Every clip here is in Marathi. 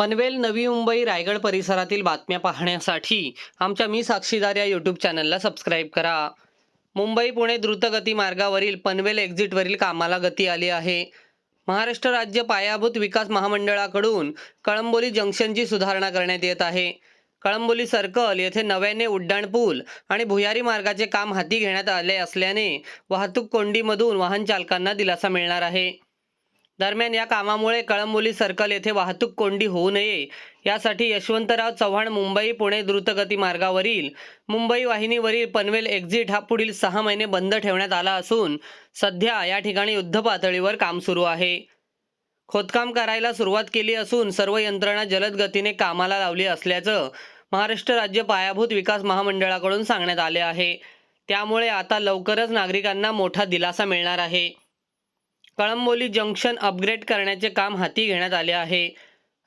पनवेल नवी मुंबई रायगड परिसरातील बातम्या पाहण्यासाठी आमच्या मी साक्षीदार या यूट्यूब चॅनलला सबस्क्राईब करा. मुंबई पुणे द्रुतगती मार्गावरील पनवेल एक्झिटवरील कामाला गती आली आहे. महाराष्ट्र राज्य पायाभूत विकास महामंडळाकडून कळंबोली जंक्शनची सुधारणा करण्यात येत आहे. कळंबोली सर्कल येथे नव्याने उड्डाणपूल आणि भुयारी मार्गाचे काम हाती घेण्यात आले असल्याने वाहतूक कोंडीमधून वाहन चालकांना दिलासा मिळणार आहे. दरम्यान या कामामुळे कळंबोली सर्कल येथे वाहतूक कोंडी होऊ नये. यासाठी यशवंतराव चव्हाण मुंबई पुणे द्रुतगती मार्गावरील मुंबई वाहिनीवरील पनवेल एक्झिट हा पुढील सहा महिने बंद ठेवण्यात आला असून सध्या या ठिकाणी युद्ध पातळीवर काम सुरू आहे. खोदकाम करायला सुरुवात केली असून सर्व यंत्रणा जलद गतीने कामाला लावली असल्याचं महाराष्ट्र राज्य पायाभूत विकास महामंडळाकडून सांगण्यात आले आहे. त्यामुळे आता लवकरच नागरिकांना मोठा दिलासा मिळणार आहे. कळंबोली जंक्शन अपग्रेड करण्याचे काम हाती घेण्यात आले आहे.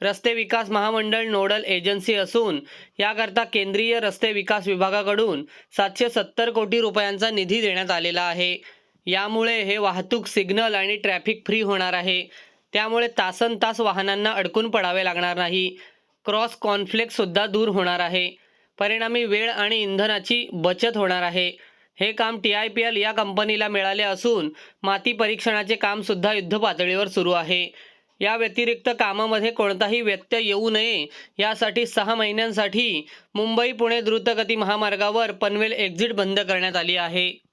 रस्ते विकास महामंडळ नोडल एजन्सी असून याकरता केंद्रीय रस्ते विकास विभागाकडून सातशे सत्तर कोटी रुपयांचा निधी देण्यात आलेला आहे. यामुळे हे वाहतूक सिग्नल आणि ट्रॅफिक फ्री होणार आहे. त्यामुळे तासन तास वाहनांना अडकून पडावे लागणार नाही. क्रॉस कॉन्फ्लिक्ट सुद्धा दूर होणार आहे. परिणामी वेळ आणि इंधनाची बचत होणार आहे. हे काम टी आय पी एल या कंपनीला मिळाले असून माती परीक्षणाचे काम सुद्धा युद्ध पातळीवर सुरू आहे. या व्यतिरिक्त कामामध्ये कोणताही व्यत्यय येऊ नये यासाठी सहा महिन्यांसाठी मुंबई पुणे द्रुतगती महामार्गावर पनवेल एक्झिट बंद करण्यात आली आहे.